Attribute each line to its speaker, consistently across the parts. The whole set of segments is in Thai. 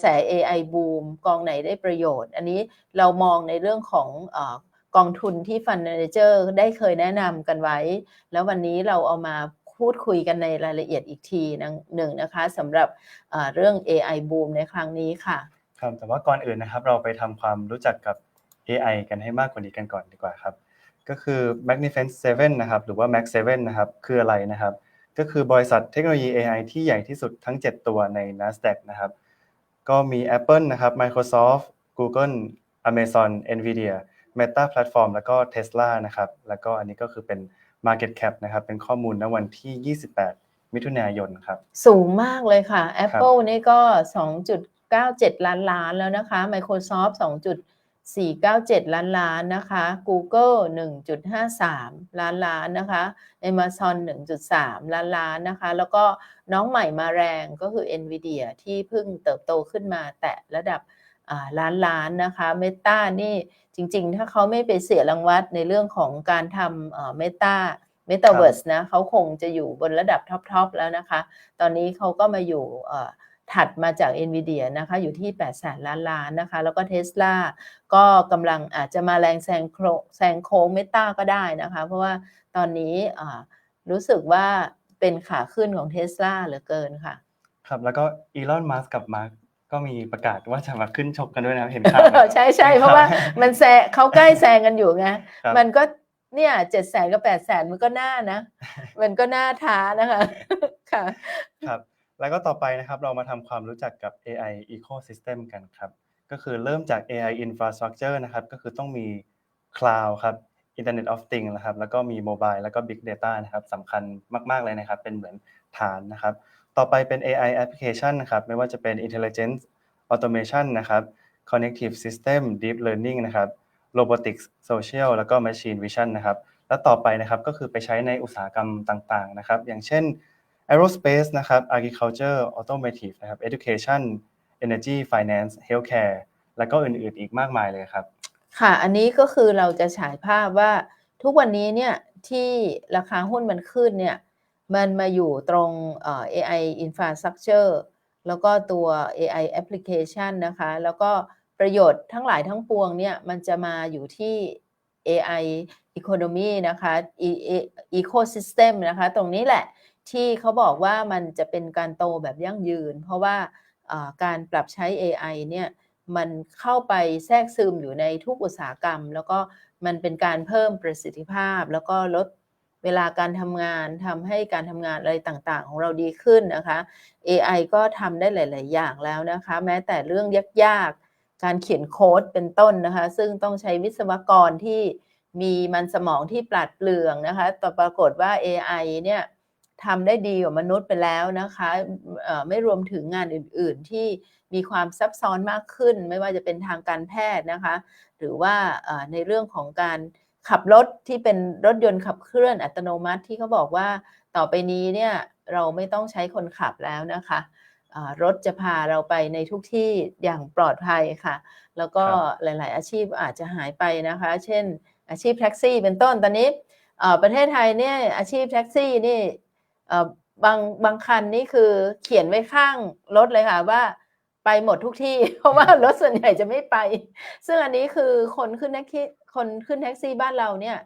Speaker 1: แส AI บูมกองไหนได้ประโยชน์ อันนี้เรามองในเรื่องของอกองทุนที่ฟันเนเจอร์ได้เคยแนะนำกันไว้ แล้ววันนี้เราเอามาพูดคุยกันในรายละเอียดอีกทีหนึ่งนะคะสำหรับเรื่อง AI บูมในครั้งนี้ค่ะ
Speaker 2: ครับ แต่ว่าก่อนอื่นนะครับ เราไปทำความรู้จักกับ AI กันให้มากกว่านี้กันก่อนดีกว่าครับ ก็คือ Magnificent 7นะครับ หรือว่า Max 7นะครับ คืออะไรนะครับ ก็คือบริษัทเทคโนโลยี AI ที่ใหญ่ที่สุดทั้ง 7 ตัวใน NASDAQ นะครับ ก็มี Apple นะครับ Microsoft Google Amazon Nvidia Meta Platform แล้วก็ Tesla นะครับ แล้วก็อันนี้ก็คือเป็น Market Cap นะครับ เป็นข้อมูลณวันที่ 28 มิถุนายนครับ
Speaker 1: สูงมากเลยค่ะ Apple นี่ก็ 2.97 ล้านล้านแล้วนะคะ Microsoft 4.97 ล้านล้านนะคะ Google 1.53 ล้านล้านนะคะ Amazon 1.3 ล้านล้านนะคะ แล้วก็น้องใหม่มาแรงก็คือ Nvidia ที่เพิ่งเติบโตขึ้นมาแตะระดับล้านล้านนะคะ Meta นี่จริงๆ ถ้าเขาไม่ไปเสียรางวัลในเรื่องของการทำ Meta Metaverse นะเขาคงจะอยู่บนระดับท็อปๆแล้วนะคะ ตอนนี้เขาก็มาอยู่ ถัดมาจาก NVIDIA นะคะอยู่ที่8แสนล้านล้านนะคะ แล้วก็ Tesla ก็กำลังอาจจะมาแรงแซงโคแซงโค้งเมตาก็ได้นะคะ เพราะว่าตอนนี้รู้สึกว่าเป็นขาขึ้นของ Tesla เหลือเกินค่ะ
Speaker 2: ครับ แล้วก็อีลอนมัสกับมาร์กก็มีประกาศว่าจะมาขึ้นชกกันด้วยนะเห็นข่าว
Speaker 1: ใช่ใช่เพราะว่ามันแซงเขาใกล้แซงกันอยู่ไงมันก็เนี่ยเจ็ดแสนกับแปดแสนมันก็น่านะ มันก็น่าท้านะคะค่ะ
Speaker 2: ครับ แล้วก็ต่อไปนะครับเรามาทำความรู้จักกับ AI ecosystem กันครับ ก็คือเริ่มจาก AI infrastructure นะครับ ก็คือต้องมี cloud ครับ Internet of Things นะครับ แล้วก็มี mobile แล้วก็ big data นะครับสำคัญมาก ๆ เลยนะครับ เป็นเหมือนฐานนะครับ ต่อไปเป็น AI application นะครับ ไม่ว่าจะเป็น intelligence automation นะครับ connective system deep learning นะครับ robotics social แล้วก็ machine vision นะครับ และต่อไปนะครับก็คือไปใช้ในอุตสาหกรรมต่าง ๆ นะครับ อย่างเช่น aerospace นะครับ agriculture automotive นะครับ education energy finance healthcare แล้วก็อื่นๆอีกมากมายเลยครับ
Speaker 1: ค่ะ อันนี้ก็คือเราจะฉายภาพว่าทุกวันนี้เนี่ยที่ราคาหุ้นมันขึ้นเนี่ยมันมาอยู่ตรง AI infrastructure แล้วก็ตัว AI application นะคะ แล้วก็ประโยชน์ทั้งหลายทั้งปวงเนี่ยมันจะมาอยู่ที่ AI economy นะคะ ecosystem นะคะ ตรงนี้แหละ ที่เขาบอกว่ามันจะเป็นการโตแบบยั่งยืน เพราะว่าการปรับใช้ AI เนี่ยมันเข้าไปแทรกซึมอยู่ในทุกอุตสาหกรรม แล้วก็มันเป็นการเพิ่มประสิทธิภาพ แล้วก็ลดเวลาการทำงานทำให้การทำงานอะไรต่างๆ ของเราดีขึ้นนะคะ AI ก็ทำได้หลาย ๆ อย่างแล้วนะคะ แม้แต่เรื่องยากๆ การเขียนโค้ดเป็นต้นนะคะ ซึ่งต้องใช้วิศวกรที่มีมันสมองที่ปราดเปรื่องนะคะแต่ปรากฏว่า AI เนี่ย ทำได้ดีกว่ามนุษย์ไปแล้วนะคะไม่รวมถึงงานอื่น ๆ ที่มีความซับซ้อนมากขึ้น ไม่ว่าจะเป็นทางการแพทย์นะคะ หรือว่าในเรื่องของการขับรถที่เป็นรถยนต์ขับเคลื่อนอัตโนมัติที่เขาบอกว่าต่อไปนี้เนี่ยเราไม่ต้องใช้คนขับแล้วนะคะรถจะพาเราไปในทุกที่อย่างปลอดภัยค่ะ แล้วก็หลาย ๆ อาชีพอาจจะหายไปนะคะ เช่นอาชีพแท็กซี่เป็นต้นตอนนี้ประเทศไทยเนี่ยอาชีพแท็กซี่นี่ บางบางคันนี่คือเขียนไว้ข้างรถเลยค่ะว่าไปหมดทุกที่ เพราะว่ารถส่วนใหญ่จะไม่ไป ซึ่งอันนี้คือคนขึ้นแท็กซี่คนขึ้นแท็กซี่บ้านเราเนี่ย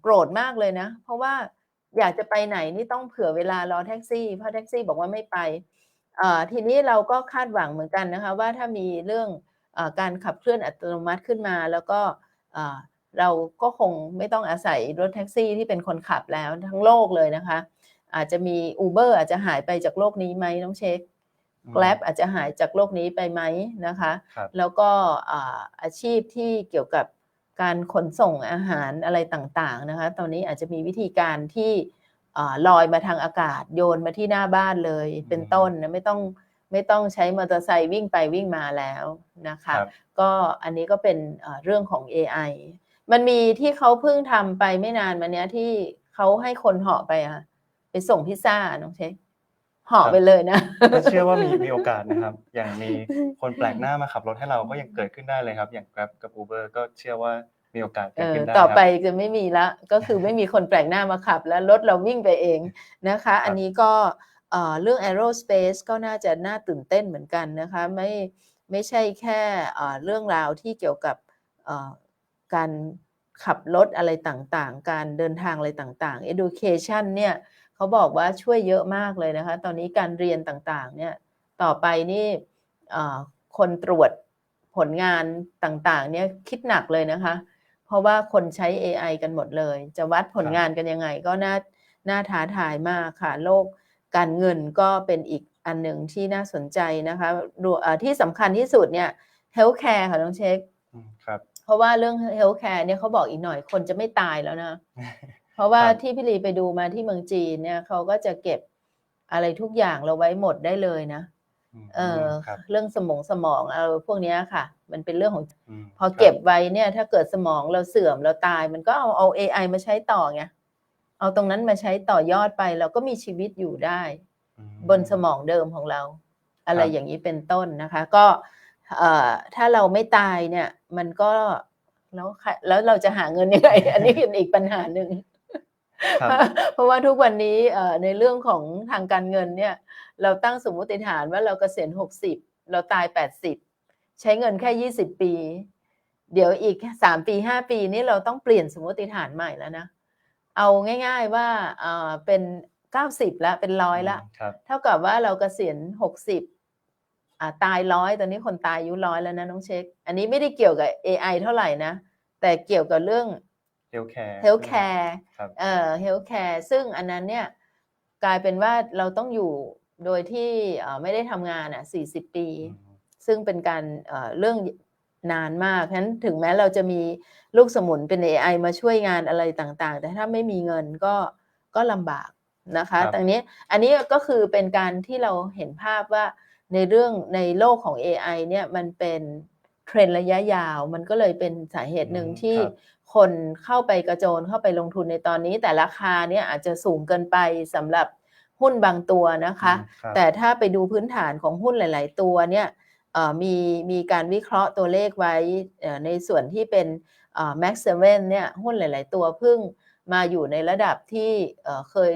Speaker 1: โกรธมากเลยนะ เพราะว่าอยากจะไปไหนนี่ต้องเผื่อเวลารอแท็กซี่เพราะแท็กซี่บอกว่าไม่ไปทีนี้เราก็คาดหวังเหมือนกันนะคะ ว่าถ้ามีเรื่องอการขับเคลื่อนอัตโนมัติขึ้นมา แล้วก็เราก็คงไม่ต้องอาศัยรถแท็กซี่ที่เป็นคนขับแล้วทั้งโลกเลยนะคะ อาจจะมี Uber อาจจะหายไปจากโลกนี้ไหมต้องเช็ค Grab อาจจะหายจากโลกนี้ไปไหมนะคะ แล้วก็อาชีพที่เกี่ยวกับการขนส่งอาหารอะไรต่างๆนะคะ ตอนนี้อาจจะมีวิธีการที่ลอยมาทางอากาศโยนมาที่หน้าบ้านเลยเป็นต้นนะไม่ต้องไม่ต้องใช้มอเตอร์ไซค์วิ่งไปวิ่งมาแล้วนะคะก็อันนี้ก็เป็นเรื่องของ AI มันมีที่เขาเพิ่งทำไปไม่นานมาเนี้ยที่เขาให้คนเหาะไปอะ ไปส่งพิซซ่าน้องเช็คเหาะไปเลยนะ
Speaker 2: เชื่อว่ามีมีโอกาสนะครับ อย่างมีคนแปลกหน้ามาขับรถให้เราก็ยังเกิดขึ้นได้เลยครับ อย่าง Grab กับ Uber ก็เชื่อว่ามีโอกาสเกิดขึ้นได้
Speaker 1: ต่อไปจะไม่มีละก็คือไม่มีคนแปลกหน้ามาขับ แล้วรถเราวิ่งไปเองนะคะ อันนี้ก็เอ่อเรื่อง aerospace ก็น่าจะน่าตื่นเต้นเหมือนกันนะคะไม่ไม่ใช่แค่เอ่อเรื่องราวที่เกี่ยวกับเอ่อการ ขับรถอะไรต่างๆ การเดินทางอะไรต่างๆ education เนี่ยเขาบอกว่าช่วยเยอะมากเลยนะคะ ตอนนี้การเรียนต่างๆ เนี่ย ต่อไปนี่คนตรวจผลงานต่างๆ เนี่ยคิดหนักเลยนะคะ เพราะว่าคนใช้ AI กันหมดเลย จะวัดผลงานกันยังไง ก็น่า น่าท้าทายมากค่ะ โลกการเงินก็เป็นอีกอันหนึ่งที่น่าสนใจนะคะที่สำคัญที่สุดเนี่ย healthcare ค่ะน้องเช็ค
Speaker 2: ครับ
Speaker 1: ราะว่าเรื่อง healthcare เนี่ยเขาบอกอีกหน่อยคนจะไม่ตายแล้วนะ เพราะว่า
Speaker 2: ครับ
Speaker 1: ที่พี่ลีไปดูมาที่เมืองจีนเนี่ยเขาก็จะเก็บอะไรทุกอย่างเราไว้หมดได้เลยนะ
Speaker 2: ม
Speaker 1: เออ
Speaker 2: ครับ
Speaker 1: เรื่องสมองสมองเอาพวกเนี้ยค่ะ มันเป็นเรื่องของ
Speaker 2: ม
Speaker 1: พอเก็บไว้เนี่ย ถ้าเกิดสมองเราเสื่อมเราตาย มันก็เอาเอา AI มาใช้ต่อไงเอาตรงนั้นมาใช้ต่อยอดไปเราก็มีชีวิตอยู่ได้
Speaker 2: อืม
Speaker 1: บนสมองเดิมของเรา อะไร
Speaker 2: ครับ
Speaker 1: อย่างนี้เป็นต้นนะคะ ก็เอ่อ ถ้าเราไม่ตายเนี่ย มันก็แล้วใครแล้วเราจะหาเงินยังไง อันนี้เป็นอีกปัญหาหนึ่ง
Speaker 2: ครับ
Speaker 1: เพราะว่าทุกวันนี้เอ่อในเรื่องของทางการเงินเนี่ย เราตั้งสมมุติฐานว่าเราเกษียณหกสิบเราตายแปดสิบใช้เงินแค่ยี่สิบปี เดี๋ยวอีกสามปีห้าปีนี้เราต้องเปลี่ยนสมมติฐานใหม่แล้วนะ เอาง่ายๆว่าเอ่อเป็นเก้าสิบแล้วเป็นร้อยละ
Speaker 2: มครับ
Speaker 1: เท่ากับว่าเราเกษียณหกสิบอ่า ตายร้อยตอนนี้คนตายอายุร้อยแล้วนะน้องเช็ค อันนี้ไม่ได้เกี่ยวกับ AI เท่าไหร่นะ แต่เกี่ยวกับเรื่อง
Speaker 2: healthcare
Speaker 1: healthcare
Speaker 2: ครับ
Speaker 1: เอ่อ healthcare ซึ่งอันนั้นเนี่ยกลายเป็นว่าเราต้องอยู่โดยที่เอ่อไม่ได้ทำงานอะ40ปี
Speaker 2: อืม
Speaker 1: ซึ่งเป็นการเอ่อเรื่องนานมากฉะนั้นถึงแม้เราจะมีลูกสมุนเป็น AI มาช่วยงานอะไรต่างๆ แต่ถ้าไม่มีเงินก็ก็ลำบากนะคะ
Speaker 2: ครับ
Speaker 1: ตรงนี้อันนี้ก็คือเป็นการที่เราเห็นภาพว่า ในเรื่องในโลกของ AI เนี่ยมันเป็นเทรนด์ระยะยาว มันก็เลยเป็นสาเหตุหนึ่ง
Speaker 2: อืม
Speaker 1: ที่
Speaker 2: ครับ
Speaker 1: คนเข้าไปกระโจนเข้าไปลงทุนในตอนนี้ แต่ราคาเนี่ยอาจจะสูงเกินไปสำหรับหุ้นบางตัวนะคะ
Speaker 2: อืมครับ
Speaker 1: แต่ถ้าไปดูพื้นฐานของหุ้นหลาย ๆ ตัวเนี่ยเอ่อมีมีการวิเคราะห์ตัวเลขไว้เอ่อในส่วนที่เป็นเอ่อ Max 7เนี่ยหุ้นหลาย ๆ ตัวเพิ่งมาอยู่ในระดับที่เอ่อเคย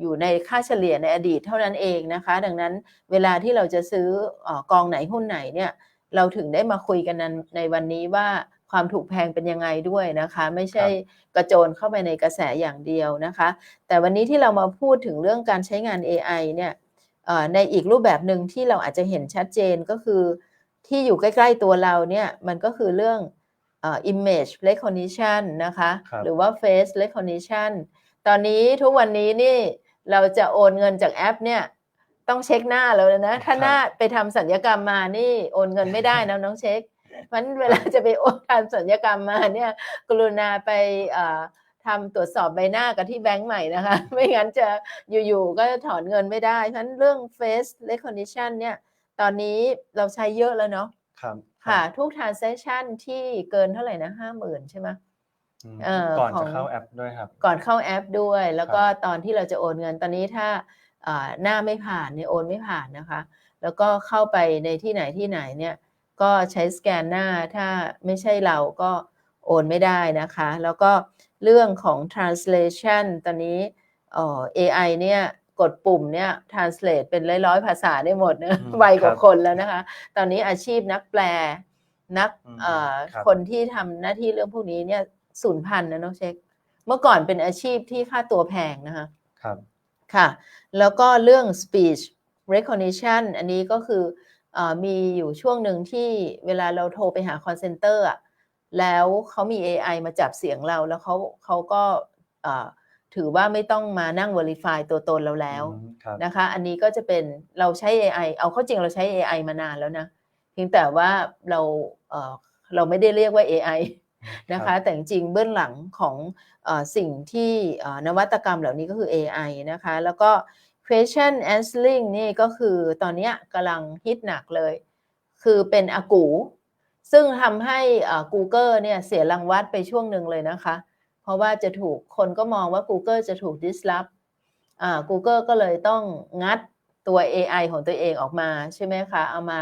Speaker 1: อยู่ในค่าเฉลี่ยในอดีตเท่านั้นเองนะคะ ดังนั้นเวลาที่เราจะซื้อเออกองไหนหุ้นไหนเนี่ยเราถึงได้มาคุยกันในในวันนี้ว่าความถูกแพงเป็นยังไงด้วยนะคะ ไม่ใช่กระโจนเข้าไปในกระแสอย่างเดียวนะคะ แต่วันนี้ที่เรามาพูดถึงเรื่องการใช้งาน AI เนี่ยเอ่อในอีกรูปแบบหนึ่งที่เราอาจจะเห็นชัดเจนก็คือ ที่อยู่ใกล้ ๆตัวเราเนี่ยมันก็คือเรื่องเอ่อ image recognition นะคะ
Speaker 2: ครับ
Speaker 1: หรือว่า face recognition ตอนนี้ทุกวันนี้นี่ เราจะโอนเงินจากแอปเนี่ย ต้องเช็คหน้าเราเลยนะ ถ้าหน้าไปทำสัญญกรรมมานี่โอนเงินไม่ได้นะน้องเช็คเพราะฉะนั้นเวลาจะไปโอนทำสัญญกรรมมาเนี่ย กรุณาไปเอ่อทำตรวจสอบใบหน้ากันที่แบงก์ใหม่นะคะ ไม่งั้นจะอยู่ๆก็ถอนเงินไม่ได้เพราะฉะนั้นเรื่อง face recognition เนี่ยตอนนี้เราใช้เยอะแล้วเนาะ
Speaker 2: ครับ
Speaker 1: ค่ะ ทุก transaction ที่เกินเท่าไหร่นะห้าหมื่นใช่ไหม
Speaker 2: อืม
Speaker 1: เอ่อ
Speaker 2: ก่อน
Speaker 1: ขอ
Speaker 2: จะ
Speaker 1: ง
Speaker 2: เข้าแอปด้วยครับ
Speaker 1: ก่อนเข้าแอปด้วย แล้วก็
Speaker 2: ครับ
Speaker 1: ตอนที่เราจะโอนเงินตอนนี้ถ้าอ่าหน้าไม่ผ่านเนี่ยโอนไม่ผ่านนะคะ แล้วก็เข้าไปในที่ไหนที่ไหนเนี่ยก็ใช้สแกนหน้าถ้าไม่ใช่เราก็โอนไม่ได้นะคะ แล้วก็เรื่องของ translation ตอนนี้เอ่อ AI เนี่ยกดปุ่มเนี่ย translate เป็นร้อยๆภาษาได้หมดนะ
Speaker 2: อืม
Speaker 1: ไวกว่า
Speaker 2: ครับ
Speaker 1: คนแล้วนะคะ ตอนนี้อาชีพนักแปลนัก
Speaker 2: อืม
Speaker 1: เอ่อ
Speaker 2: ครับ
Speaker 1: คนที่ทำหน้าที่เรื่องพวกนี้เนี่ย สูญพันธุ์นะน้องเช็ค เมื่อก่อนเป็นอาชีพที่ค่าตัวแพงนะคะ
Speaker 2: ครับ
Speaker 1: ค่ะ แล้วก็เรื่อง speech recognition อันนี้ก็คือเออมีอยู่ช่วงหนึ่งที่เวลาเราโทรไปหา call center อะแล้วเขามี AI มาจับเสียงเรา แล้วเขาเขาก็เอ่อถือว่าไม่ต้องมานั่ง verify ตัวตนเราแล้ว
Speaker 2: อืมครับ
Speaker 1: นะคะ อันนี้ก็จะเป็นเราใช้ AI เอาเข้าจริงเราใช้ AI มานานแล้วนะเพียงแต่ว่าเราเอ่อเราไม่ได้เรียกว่า AI นะ
Speaker 2: ครั
Speaker 1: คะ
Speaker 2: บ
Speaker 1: แต่จริงๆเบื้องหลังของเออสิ่งที่เอ่อนวัตกรรมเหล่านี้ก็คือ AI นะคะ แล้วก็ question answering นี่ก็คือตอนเนี้ยกำลังฮิตหนักเลย คือเป็นอากู ซึ่งทำให้เอ่อ Google เนี่ยเสียรางวัลไปช่วงหนึ่งเลยนะคะ เพราะว่าจะถูกคนก็มองว่า Google จะถูก disrupt อ่า Google ก็เลยต้องงัดตัว AI ของตัวเองออกมาใช่ไหมคะ เอามา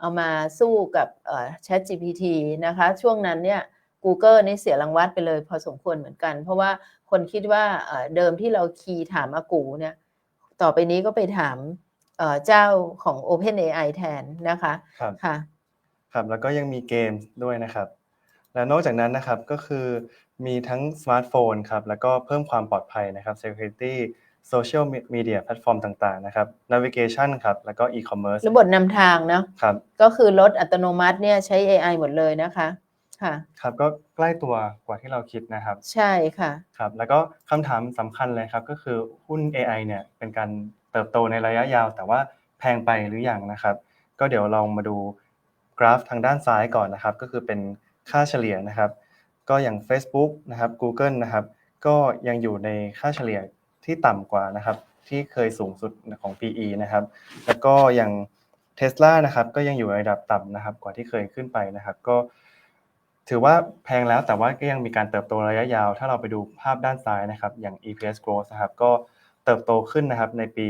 Speaker 1: เอามาสู้กับเอ่อ ChatGPT นะคะ ช่วงนั้นเนี่ย Google นี่เสียรางวัลไปเลยพอสมควรเหมือนกัน เพราะว่าคนคิดว่าเอ่อเดิมที่เราคีย์ถามอากูเนี่ยต่อไปนี้ก็ไปถามเอ่อเจ้าของ OpenAI แทนนะคะ
Speaker 2: ครับ
Speaker 1: ค่ะ
Speaker 2: ครับแล้วก็ยังมีเกมด้วยนะครับ แล้วนอกจากนั้นนะครับก็คือมีทั้งสมาร์ทโฟนครับแล้วก็เพิ่มความปลอดภัยนะครับ security social media แพลตฟอร์มต่างๆนะครับ navigation ครับ แล้วก็ e-commerce
Speaker 1: ระบบนำทางเนาะ
Speaker 2: ครับ
Speaker 1: ก็คือรถอัตโนมัติเนี่ยใช้ AI หมดเลยนะคะ ค่ะ
Speaker 2: ครับก็ใกล้ตัวกว่าที่เราคิดนะครับ
Speaker 1: ใช่ค่ะ
Speaker 2: ครับ แล้วก็คำถามสำคัญเลยครับ ก็คือหุ้น AI เนี่ยเป็นการเติบโตในระยะยาว แต่ว่าแพงไปหรือยังนะครับ ก็เดี๋ยวลองมาดูกราฟทางด้านซ้ายก่อนนะครับ ก็คือเป็นค่าเฉลี่ยนะครับ ก็อย่าง Facebook นะครับ Google นะครับ ก็ยังอยู่ในค่าเฉลี่ยที่ต่ำกว่านะครับ ที่เคยสูงสุดของ PE นะครับ แล้วก็อย่าง Tesla นะครับ ก็ยังอยู่ในระดับต่ำนะครับ กว่าที่เคยขึ้นไปนะครับ ก็ ถือว่าแพงแล้วแต่ว่าก็ยังมีการเติบโตระยะยาว ถ้าเราไปดูภาพด้านซ้ายนะครับ อย่าง EPS growth นะครับ ก็เติบโตขึ้นนะครับในปี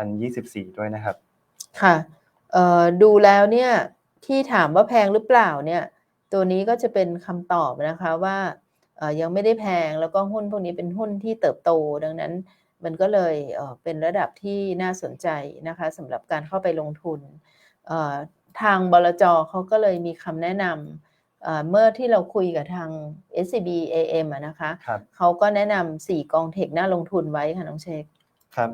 Speaker 2: 2024 ด้วยนะครับ
Speaker 1: ค่ะดูแล้วเนี่ยที่ถามว่าแพงหรือเปล่าเนี่ยตัวนี้ก็จะเป็นคำตอบนะคะว่ายังไม่ได้แพงแล้วก็หุ้นพวกนี้เป็นหุ้นที่เติบโต ดังนั้นมันก็เลยเป็นระดับที่น่าสนใจนะคะสำหรับการเข้าไปลงทุนทางบลจเขาก็เลยมีคำแนะนำ เอ่อเมื่อที่เราคุยกับทาง SCB AM อะนะคะ
Speaker 2: ครับ
Speaker 1: เขาก็แนะนำสี่กองเทคน่าลงทุนไว้ค่ะน้องเชค
Speaker 2: ครับ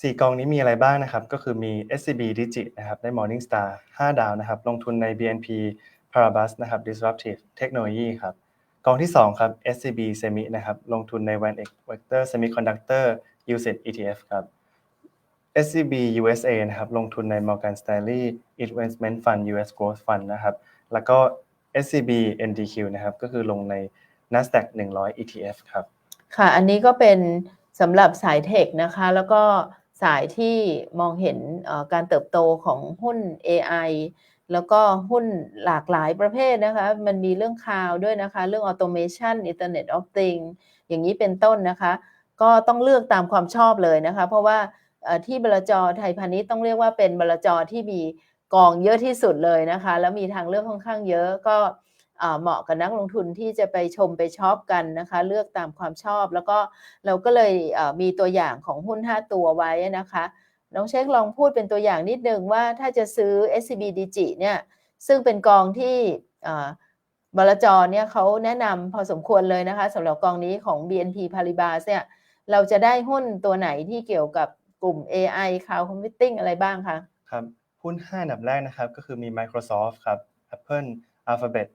Speaker 2: สี่กองนี้มีอะไรบ้างนะครับ ก็คือมี SCB Digit นะครับ ได้ Morningstar 5 ดาวนะครับ ลงทุนใน BNP Paribas นะครับ Disruptive Technology ครับ กองที่ 2 ครับ SCB Semi นะครับ ลงทุนใน VanEck Vector Semiconductor USIT ETF ครับ SCB USA นะครับ ลงทุนใน Morgan Stanley Investment Fund US Growth Fund นะครับ แล้วก็ SCB NDQ นะครับ ก็คือลงใน Nasdaq 100 ETF ครับ
Speaker 1: ค่ะ อันนี้ก็เป็นสำหรับสายเทคนะคะ แล้วก็สายที่มองเห็นการเติบโตของหุ้น AI แล้วก็หุ้นหลากหลายประเภทนะคะ มันมีเรื่องคลาวด้วยนะคะ เรื่อง automation Internet of Things อย่างนี้เป็นต้นนะคะ ก็ต้องเลือกตามความชอบเลยนะคะ เพราะว่าที่บลจไทยพาณิชย์ต้องเรียกว่าเป็นบลจที่มี กองเยอะที่สุดเลยนะคะ แล้วมีทางเลือกค่อนข้างเยอะก็เหมาะกับนักลงทุนที่จะไปชมไปชอปกันนะคะ เลือกตามความชอบ แล้วก็เราก็เลยมีตัวอย่างของหุ้น 5 ตัวไว้นะคะน้องเช็คลองพูดเป็นตัวอย่างนิดนึงว่าถ้าจะซื้อ SCB Digi เนี่ยซึ่งเป็นกองที่บลจเนี่ยเขาแนะนำพอสมควรเลยนะคะสำหรับกองนี้ของ BNP Paribas เนี่ยเราจะได้หุ้นตัวไหนที่เกี่ยวกับกลุ่ม AI Cloud Computing อะไรบ้างคะ
Speaker 2: ครับ หุ้น5อันดับแรกนะครับ ก็คือมี Microsoft ครับ Apple Alphabet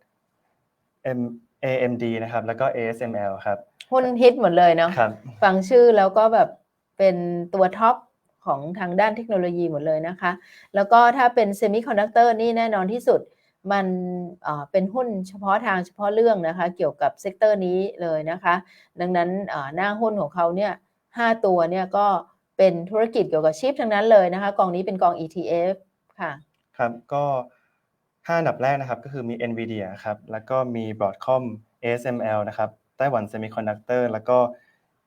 Speaker 2: M AMD นะครับ แล้วก็ ASML ครับ
Speaker 1: หุ้นฮิตหมดเลยเนาะ
Speaker 2: ครับ
Speaker 1: ฟังชื่อแล้วก็แบบเป็นตัวท็อปของทางด้านเทคโนโลยีหมดเลยนะคะ แล้วก็ถ้าเป็นเซมิคอนดักเตอร์นี่แน่นอนที่สุด มันเอ่อเป็นหุ้นเฉพาะทางเฉพาะเรื่องนะคะ เกี่ยวกับเซกเตอร์นี้เลยนะคะ ดังนั้นเอ่อหน้าหุ้นของเขาเนี่ยห้าตัวเนี่ยก็เป็นธุรกิจเกี่ยวกับชิปทั้งนั้นเลยนะคะ กองนี้เป็นกอง ETF ค่ะ
Speaker 2: ครับก็5อันดับแรกนะครับก็คือมี NVIDIA ครับแล้วก็มี Broadcom ASML นะครับไต้หวัน Semiconductor แล้วก็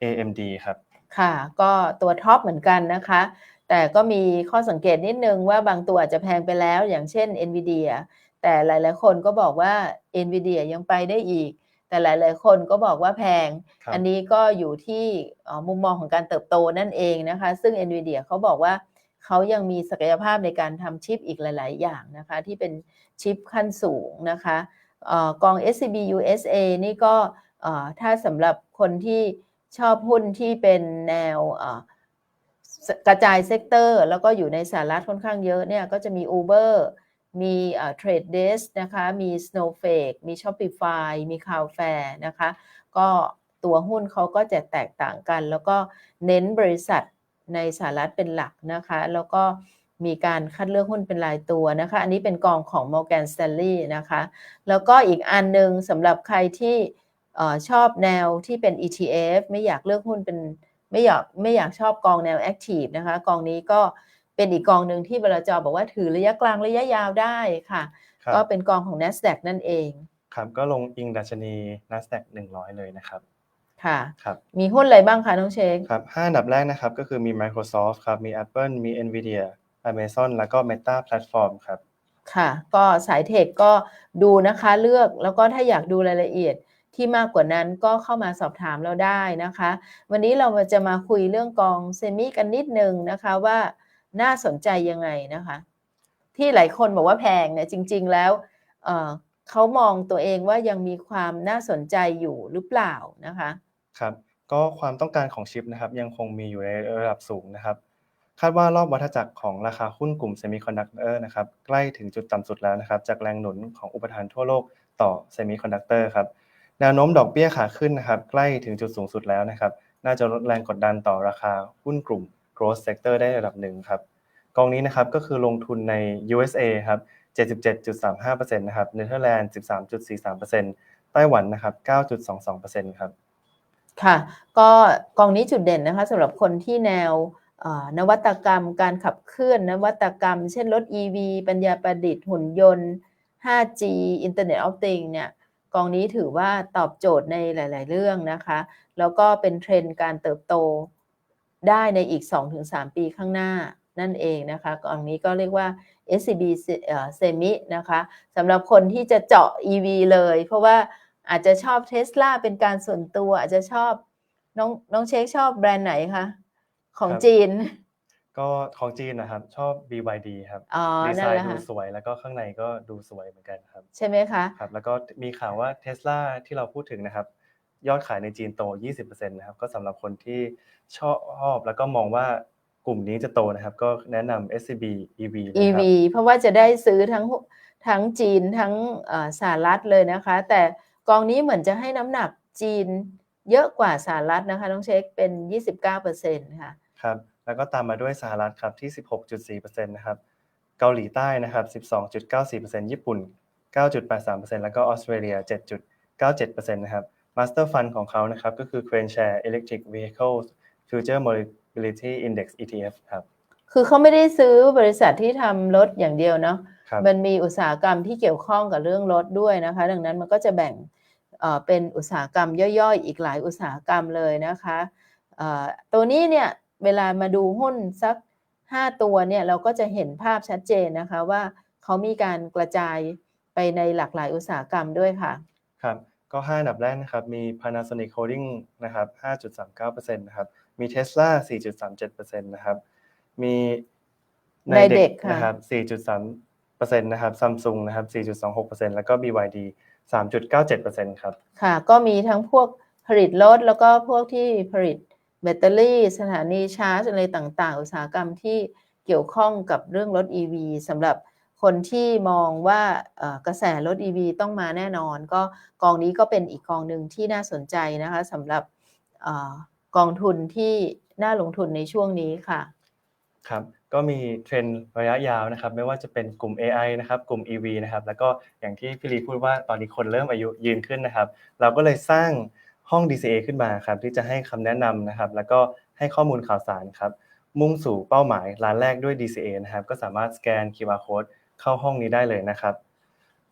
Speaker 2: AMD ครับ
Speaker 1: ค่ะ ก็ตัวท็อปเหมือนกันนะคะ แต่ก็มีข้อสังเกตนิดนึงว่าบางตัวอาจจะแพงไปแล้ว อย่างเช่น NVIDIA แต่หลาย ๆ คนก็บอกว่า NVIDIA ยังไปได้อีก แต่หลาย ๆ คนก็บอกว่าแพง
Speaker 2: ครับ
Speaker 1: อันนี้ก็อยู่ที่เอ่อมุมมองของการเติบโตนั่นเองนะคะ ซึ่ง NVIDIA เขาบอกว่า เขายังมีศักยภาพในการทำชิปอีกหลาย ๆ อย่างนะคะ ที่เป็นชิปขั้นสูงนะคะออกอง SCB USA นี่ก็ถ้าสำหรับคนที่ชอบหุ้นที่เป็นแนวกระจายเซกเตอร์ แล้วก็อยู่ในสหรัฐค่อนข้างเยอะเนี่ย ก็จะมี Uber มีเอ่อ Trade Desk นะคะ มี Snowflake มี Shopify มี Cloudflare นะคะ ก็ตัวหุ้นเขาก็จะแตกต่างกัน แล้วก็เน้นบริษัท ในสหรัฐเป็นหลักนะคะ แล้วก็มีการคัดเลือกหุ้นเป็นรายตัวนะคะ อันนี้เป็นกองของ Morgan Stanley นะคะ แล้วก็อีกอันหนึ่งสำหรับใครที่เอ่อชอบแนวที่เป็น ETF ไม่อยากเลือกหุ้นเป็นไม่อยากไม่อยากชอบกองแนว Active นะคะ กองนี้ก็เป็นอีกกองหนึ่งที่บลจบอกว่าถือระยะกลางระยะยาวได้ค่ะ
Speaker 2: ครับ
Speaker 1: ก็เป็นกองของ NASDAQ นั่นเอง
Speaker 2: ครับ ก็ลงอิงดัชนี NASDAQ 100 เลยนะครับ
Speaker 1: ค่ะ
Speaker 2: ครับ
Speaker 1: มีหุ้นอะไรบ้างคะน้องเชค
Speaker 2: ครับ5อันดับแรกนะครับก็คือมี Microsoft ครับมี Apple มี Nvidia Amazon แล้วก็ Meta Platform ครับ
Speaker 1: ค่ะ ก็สายเทคก็ดูนะคะเลือกแล้วก็ถ้าอยากดูรายละเอียดที่มากกว่านั้นก็เข้ามาสอบถามเราได้นะคะ วันนี้เราจะมาคุยเรื่องกองเซมิกันนิดนึงนะคะว่าน่าสนใจยังไงนะคะ ที่หลายคนบอกว่าแพงเนี่ยจริง ๆ แล้วเอ่อเขามองตัวเองว่ายังมีความน่าสนใจอยู่หรือเปล่านะคะ
Speaker 2: ครับก็ความต้องการของชิปนะครับยังคงมีอยู่ในระดับสูงนะครับ คาดว่ารอบวัฏจักรของราคาหุ้นกลุ่มเซมิคอนดักเตอร์นะครับใกล้ถึงจุดต่ำสุดแล้วนะครับจากแรงหนุนของอุปทานทั่วโลกต่อเซมิคอนดักเตอร์ครับแนวโน้มดอกเบี้ยขาขึ้นนะครับใกล้ถึงจุดสูงสุดแล้วนะครับน่าจะลดแรงกดดันต่อราคาหุ้นกลุ่ม growth sector ได้ระดับหนึ่งครับกองนี้นะครับก็คือลงทุนใน USA ครับ77.35%นะครับเนเธอร์แลนด์13.43%ไต้หวันนะครับ9.22%ครับ
Speaker 1: ค่ะ ก็กองนี้จุดเด่นนะคะสำหรับคนที่แนวนวัตกรรมการขับเคลื่อนนวัตกรรม เช่นรถ EV ปัญญาประดิษฐ์หุ่นยนต์ 5G Internet of Things เนี่ยกองนี้ถือว่าตอบโจทย์ในหลาย ๆ เรื่องนะคะ แล้วก็เป็นเทรนด์การเติบโตได้ในอีก 2-3 ปีข้างหน้านั่นเองนะคะกองนี้ก็เรียกว่า SCB เอ่อ Semi นะคะสำหรับคนที่จะเจาะ EV เลย เพราะว่า อาจจะชอบเท s l a เป็นการส่วนตัว อาจจะชอบน้องน้องเช็คชอบแบรนด์ไหนคะของ
Speaker 2: ครับ
Speaker 1: จีน
Speaker 2: ก็ของจีนนะครับ ชอบ BYD ครับ
Speaker 1: อ๋อ
Speaker 2: ดีไซ
Speaker 1: นั่นแห
Speaker 2: น์
Speaker 1: ละ
Speaker 2: ดู
Speaker 1: ค่ะ
Speaker 2: สวยแล้วก็ข้างในก็ดูสวยเหมือนกันครับ
Speaker 1: ใช่ไหมคะ
Speaker 2: ครับแล้วก็มีข่าวว่า Tesla ที่เราพูดถึงนะครับ ยอดขายในจีนโต 20%นะครับก็สำหรับคนที่ชอบแล้วก็มองว่ากลุ่มนี้จะโตนะครับ ก็แนะนำ SCB EV เลยครับ
Speaker 1: EV เพราะว่าจะได้ซื้อทั้งทั้งจีนทั้งเอ่อสหรัฐเลยนะคะ แต่ กองนี้เหมือนจะให้น้ำหนักจีนเยอะกว่าสหรัฐนะคะน้องเช็คเป็น 29%ค่ะ
Speaker 2: ครับแล้วก็ตามมาด้วยสหรัฐครับที่ 16.4%นะครับเกาหลีใต้นะครับ 12.94%ญี่ปุ่น 9.83%แล้วก็ออสเตรเลีย 7.97%นะครับ Master Fund ของเขานะครับก็คือ Crane Share Electric Vehicles Future Mobility Index ETF ครับ
Speaker 1: คือเขาไม่ได้ซื้อบริษัทที่ทำรถอย่างเดียวเนาะ
Speaker 2: ครับ
Speaker 1: มันมีอุตสาหกรรมที่เกี่ยวข้องกับเรื่องรถด้วยนะคะ ดังนั้นมันก็จะแบ่ง เอ่อเป็นอุตสาหกรรมย่อยๆ อีกหลายอุตสาหกรรมเลยนะคะเอ่อตัวนี้เนี่ยเวลามาดูหุ้นสัก 5 ตัวเนี่ยเราก็จะเห็นภาพชัดเจนนะคะว่าเขามีการกระจายไปในหลากหลายอุตสาหกรรมด้วยค่ะ
Speaker 2: ครับ ก็ 5 อันดับแรกนะครับ มี Panasonic Holding นะครับ 5.39%นะครับ มี Tesla 4.37%นะครับ มี
Speaker 1: Nidec
Speaker 2: Nidec
Speaker 1: ค่ะ
Speaker 2: นะครับ 4.3%นะครับ Samsung นะครับ 4.26%แล้วก็ BYD 3.97%ครับ
Speaker 1: ค่ะ ก็มีทั้งพวกผลิตรถแล้วก็พวกที่ผลิตแบตเตอรี่ สถานีชาร์จอะไรต่างๆ อุตสาหกรรมที่เกี่ยวข้องกับเรื่องรถ EV สำหรับคนที่มองว่ากระแสรถ EV ต้องมาแน่นอน ก็กองนี้ก็เป็นอีกกองหนึ่งที่น่าสนใจนะคะสำหรับอกองทุนที่น่าลงทุนในช่วงนี้ค่ะ
Speaker 2: ครับก็มีเทรนด์ระยะยาวนะครับไม่ว่าจะเป็นกลุ่ม AI นะครับกลุ่ม EV นะครับแล้วก็อย่างที่พี่ลีพูดว่าตอนนี้คนเริ่มอายุยืนขึ้นนะครับ เราก็เลยสร้างห้อง DCA ขึ้นมาครับที่จะให้คำแนะนำนะครับแล้วก็ให้ข้อมูลข่าวสารครับมุ่งสู่เป้าหมายร้านแรกด้วย DCA นะครับก็สามารถสแกน QR code เข้าห้องนี้ได้เลยนะครับ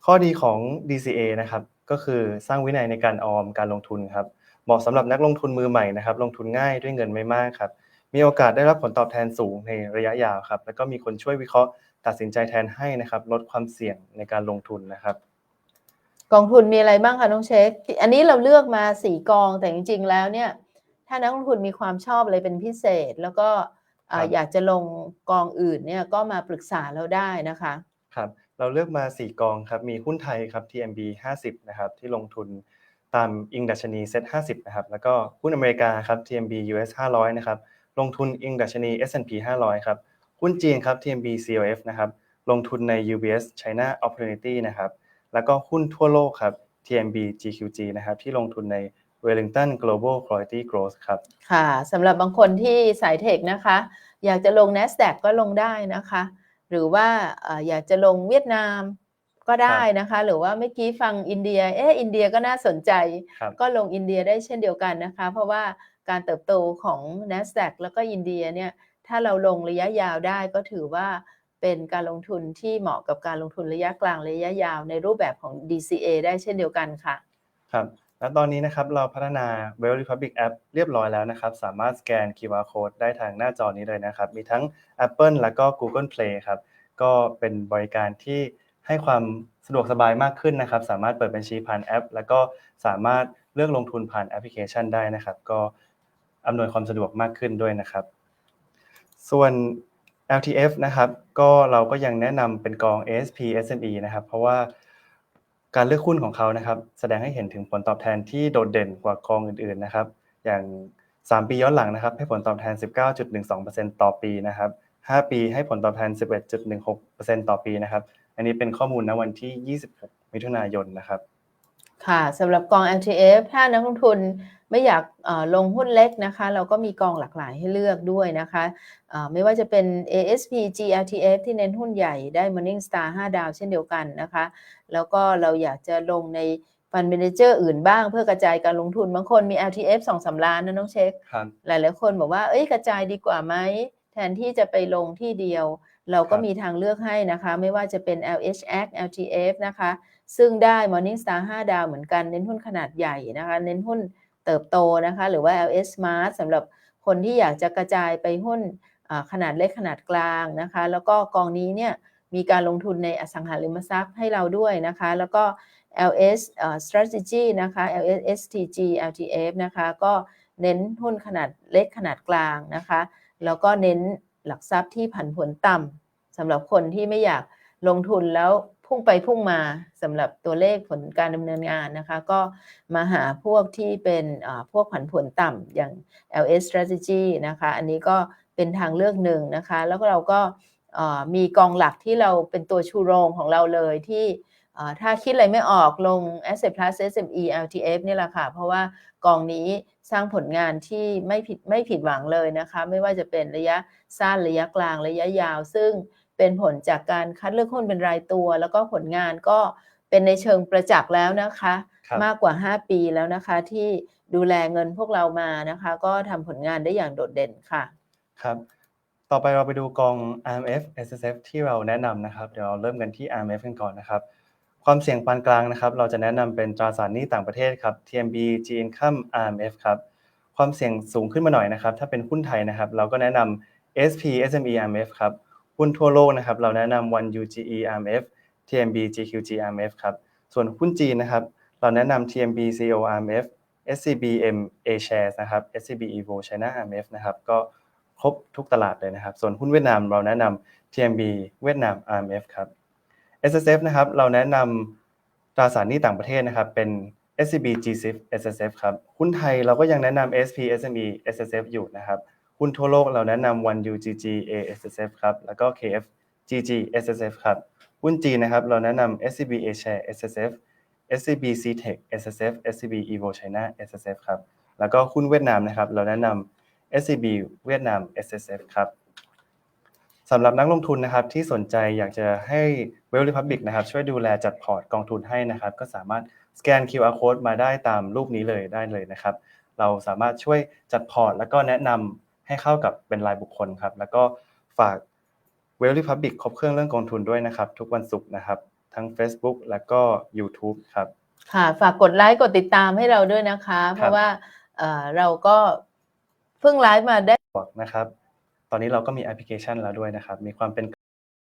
Speaker 2: ข้อดีของ DCA นะครับก็คือสร้างวินัยในการออมการลงทุนครับเหมาะสำหรับนักลงทุนมือใหม่นะครับลงทุนง่ายด้วยเงินไม่มากครับ มีโอกาสได้รับผลตอบแทนสูงในระยะยาวครับ แล้วก็มีคนช่วยวิเคราะห์ตัดสินใจแทนให้นะครับ ลดความเสี่ยงในการลงทุนนะครับ
Speaker 1: กองทุนมีอะไรบ้างคะน้องเช็ค อันนี้เราเลือกมาสี่กองแต่จริงๆ แล้วเนี่ย ถ้านักลงทุนมีความชอบอะไรเป็นพิเศษ แล้วก็เอ่อ
Speaker 2: ครับ
Speaker 1: อยากจะลงกองอื่นเนี่ยก็มาปรึกษาเราได้นะคะ
Speaker 2: ครับเราเลือกมา 4 กองครับ มีหุ้นไทยครับ TMB 50 นะครับ ที่ลงทุนตามอิงดัชนี Set 50 นะครับ แล้วก็หุ้นอเมริกาครับ TMB US 500 นะครับ ลงทุนอิงดัชนี S&P 500 ครับหุ้นจีนครับ TMB COF นะครับลงทุนใน UBS China Opportunity นะครับแล้วก็หุ้นทั่วโลกครับ TMB GQG นะครับที่ลงทุนใน Wellington Global Quality Growth ครับ
Speaker 1: ค่ะสำหรับบางคนที่สายเทคนะคะ อยากจะลง NASDAQ ก็ลงได้นะคะ หรือว่าเอ่ออยากจะลงเวียดนามก็ได้นะคะ หรือว่าเมื่อกี้ฟังอินเดียเอ๊ะอินเดียก็น่าสนใจ
Speaker 2: ครับ
Speaker 1: ก็ลงอินเดียได้เช่นเดียวกันนะคะ เพราะว่า การเติบโตของ NASDAQ แล้วก็อินเดียเนี่ยถ้าเราลงระยะยาวได้ก็ถือว่าเป็นการลงทุนที่เหมาะกับการลงทุนระยะกลางระยะยาวในรูปแบบของ DCA ได้เช่นเดียวกันค่ะ
Speaker 2: ครับและตอนนี้นะครับเราพัฒนา Well Republic App เรียบร้อยแล้วนะครับ สามารถสแกน QR Code ได้ทางหน้าจอนี้เลยนะครับ มีทั้ง Apple แล้วก็ Google Play ครับ ก็เป็นบริการที่ให้ความสะดวกสบายมากขึ้นนะครับ สามารถเปิดบัญชีผ่านแอป แล้วก็สามารถเลือกลงทุนผ่านแอปพลิเคชันได้นะครับ ก็ อำนวยความสะดวกมากขึ้นด้วยนะครับ ส่วน LTF นะครับก็เราก็ยังแนะนำเป็นกอง ASP SME นะครับ เพราะว่าการเลือกหุ้นของเขานะครับ แสดงให้เห็นถึงผลตอบแทนที่โดดเด่นกว่ากองอื่นๆนะครับ อย่าง 3 ปีย้อนหลังนะครับ ให้ผลตอบแทน 19.12%ต่อปีนะครับ 5 ปีให้ผลตอบแทน 11.16%ต่อปีนะครับ อันนี้เป็นข้อมูลณวันที่ 26 มิถุนายนนะครับ
Speaker 1: ค่ะสำหรับกอง LTF ถ้านักลงทุน ไม่อยากเอ่อลงหุ้นเล็กนะคะ เราก็มีกองหลากหลายให้เลือกด้วยนะคะเอ่อไม่ว่าจะเป็น ASP GLTF ที่เน้นหุ้นใหญ่ได้ Morningstar 5 ดาวเช่นเดียวกันนะคะ แล้วก็เราอยากจะลงในฟันเมนเจอร์อื่นบ้างเพื่อกระจายการลงทุนบางคนมี LTF 2 3ล้านนะน้องเช็ค
Speaker 2: ครับ
Speaker 1: หลายๆคนบอกว่าเอ้ยกระจายดีกว่าไหมแทนที่จะไปลงที่เดียว เราก็
Speaker 2: ครับ
Speaker 1: มีทางเลือกให้นะคะ ไม่ว่าจะเป็น LHX LTF นะคะ ซึ่งได้ Morningstar 5 ดาวเหมือนกันเน้นหุ้นขนาดใหญ่นะคะ เน้นหุ้น เติบโตนะคะ หรือว่า LS Smart สำหรับคนที่อยากจะกระจายไปหุ้นขนาดเล็กขนาดกลางนะคะ แล้วก็กองนี้เนี่ยมีการลงทุนในอสังหาริมทรัพย์ให้เราด้วยนะคะ แล้วก็ LS strategy นะคะ LS STG LTF นะคะก็เน้นหุ้นขนาดเล็กขนาดกลางนะคะ แล้วก็เน้นหลักทรัพย์ที่ผันผวนต่ำสำหรับคนที่ไม่อยากลงทุนแล้ว พุ่งไปพุ่งมาสำหรับตัวเลขผลการดำเนินงานนะคะ ก็มาหาพวกที่เป็นพวกผันผวนต่ำอย่าง LS strategy นะคะ อันนี้ก็เป็นทางเลือกหนึ่งนะคะ แล้วก็เราก็มีกองหลักที่เราเป็นตัวชูโรงของเราเลยที่ถ้าคิดอะไรไม่ออกลง Asset Plus SME LTF นี่แหละค่ะ เพราะว่ากองนี้สร้างผลงานที่ไม่ผิดไม่ผิดหวังเลยนะคะ ไม่ว่าจะเป็นระยะสั้นระยะกลางระยะยาว ซึ่ง เป็นผลจากการคัดเลือกหุ้นเป็นรายตัว แล้วก็ผลงานก็เป็นในเชิงประจักษ์แล้วนะคะ
Speaker 2: ครับ
Speaker 1: มากกว่า 5 ปีแล้วนะคะที่ดูแลเงินพวกเรามานะคะ ก็ทำผลงานได้อย่างโดดเด่นค่ะ
Speaker 2: ครับต่อไปเราไปดูกอง RMF SSF ที่เราแนะนำนะครับเดี๋ยวเราเริ่มกันที่ RMF กันก่อนนะครับ ความเสี่ยงปานกลางนะครับ เราจะแนะนำเป็นตราสารหนี้ต่างประเทศครับ TMB G Income RMF ครับความเสี่ยงสูงขึ้นมาหน่อยนะครับ ถ้าเป็นหุ้นไทยนะครับ เราก็แนะนำ SP SME RMF ครับ หุ้นทั่วโลกนะครับเราแนะนำ One UGE RMF TMB GQG RMF ครับส่วนหุ้นจีนนะครับเราแนะนำ TMB CO RMF SCBM A Shares นะครับ SCB Evo China RMF นะครับก็ครบทุกตลาดเลยนะครับ ส่วนหุ้นเวียดนามเราแนะนำ TMB เวียดนาม RMF ครับ SSF นะครับเราแนะนำตราสารหนี้ต่างประเทศนะครับเป็น SCB GSIF SSF ครับ หุ้นไทยเราก็ยังแนะนำ SP SME SSF อยู่นะครับ หุ้นทั่วโลกเราแนะนำ One UGG A SSF ครับ แล้วก็ KF GG SSF ครับ หุ้นจีนนะครับ เราแนะนำ SCB A Share SSF SCB CTech SSF SCB Evo China SSF ครับ แล้วก็หุ้นเวียดนามนะครับ เราแนะนำ SCB เวียดนาม SSF ครับสำหรับนักลงทุนนะครับที่สนใจอยากจะให้ Well Republic นะครับช่วยดูแลจัดพอร์ตกองทุนให้นะครับ ก็สามารถสแกน QR code มาได้ตามรูปนี้เลยได้เลยนะครับ เราสามารถช่วยจัดพอร์ต แล้วก็แนะนำ ให้เข้ากับเป็นรายบุคคลครับ แล้วก็ฝาก Well Republic ครบเครื่องเรื่องกองทุนด้วยนะครับ ทุกวันศุกร์นะครับ ทั้ง Facebook แล้วก็ YouTube ครับ
Speaker 1: ค่ะ ฝากกดไลค์กดติดตามให้เราด้วยนะคะ เพราะว่าเอ่อเราก็เพิ่งไลฟ์มาได้
Speaker 2: บอกนะครับ ตอนนี้เราก็มีแอปพลิเคชันแล้วด้วยนะครับ มีความเป็น